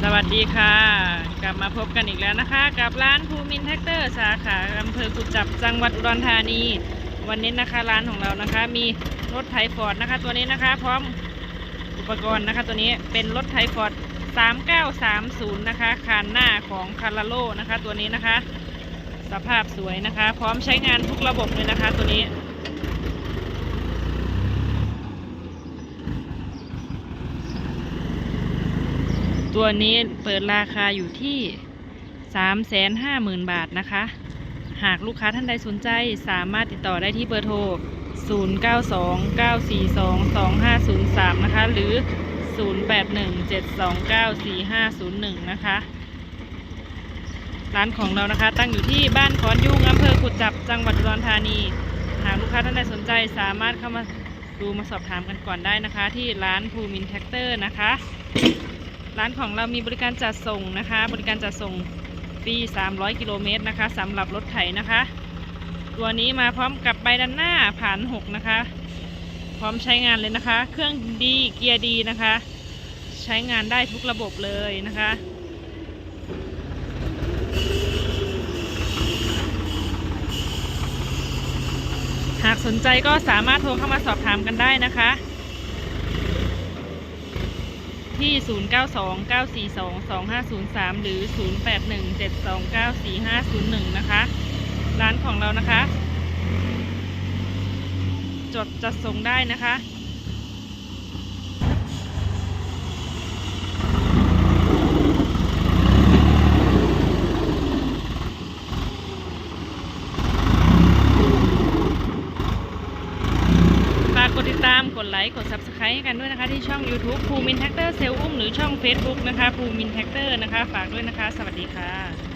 สวัสดีค่ะ กลับมาพบกันอีกแล้วนะคะ กับร้านภูมินแท็กเตอร์สาขาอำเภอกุจับจังหวัดอุดรธานี วันนี้นะคะร้านของเรานะคะ มีรถไถฟอร์ดนะคะ ตัวนี้นะคะ พร้อมอุปกรณ์นะคะ ตัวนี้เป็นรถไถฟอร์ด3930 นะคะคานหน้าของคาราโลนะคะ ตัวนี้นะคะ สภาพสวยนะคะ พร้อมใช้งานทุกระบบเลยนะคะ ตัวนี้ ตัวนี้เปิดราคาอยู่ที่350,000บาทนะคะ หากลูกค้าท่านใดสนใจสามารถติดต่อได้ที่เบอร์โทร 0929422503 นะคะ หรือ 0817294501 นะคะ ร้านของเรานะคะ ตั้งอยู่ที่บ้านขอนยุงอำเภอกุดจับจังหวัดอุดรธานี หากลูกค้าท่านใดสนใจสามารถเข้ามาดูมาสอบถามกันก่อนได้นะคะ ที่ร้านภูมินแท็กเตอร์นะคะ ร้านของเรามีบริการจัดส่งนะคะ บริการจัดส่งฟรี 300 กิโลเมตรนะคะสำหรับรถไถนะคะ ตัวนี้มาพร้อมกับใบด้านหน้าผ่าน 6 นะคะ พร้อมใช้งานเลยนะคะ เครื่องดีเกียร์ดีนะคะ ใช้งานได้ทุกระบบเลยนะคะหากสนใจก็สามารถโทรเข้ามาสอบถามกันได้นะคะ ที่ 0929422503 หรือ 0817294501 นะคะ ร้านของเรานะคะ จดจัดส่งได้นะคะ ฝากกด ติดตามกดไลค์กด Subscribe ให้กันด้วยนะคะ ที่ช่อง YouTube ภูมินแท็กเตอร์เซลอุ้มหรือช่อง Facebook นะคะภูมินแท็กเตอร์นะคะ ฝากด้วยนะคะ สวัสดีค่ะ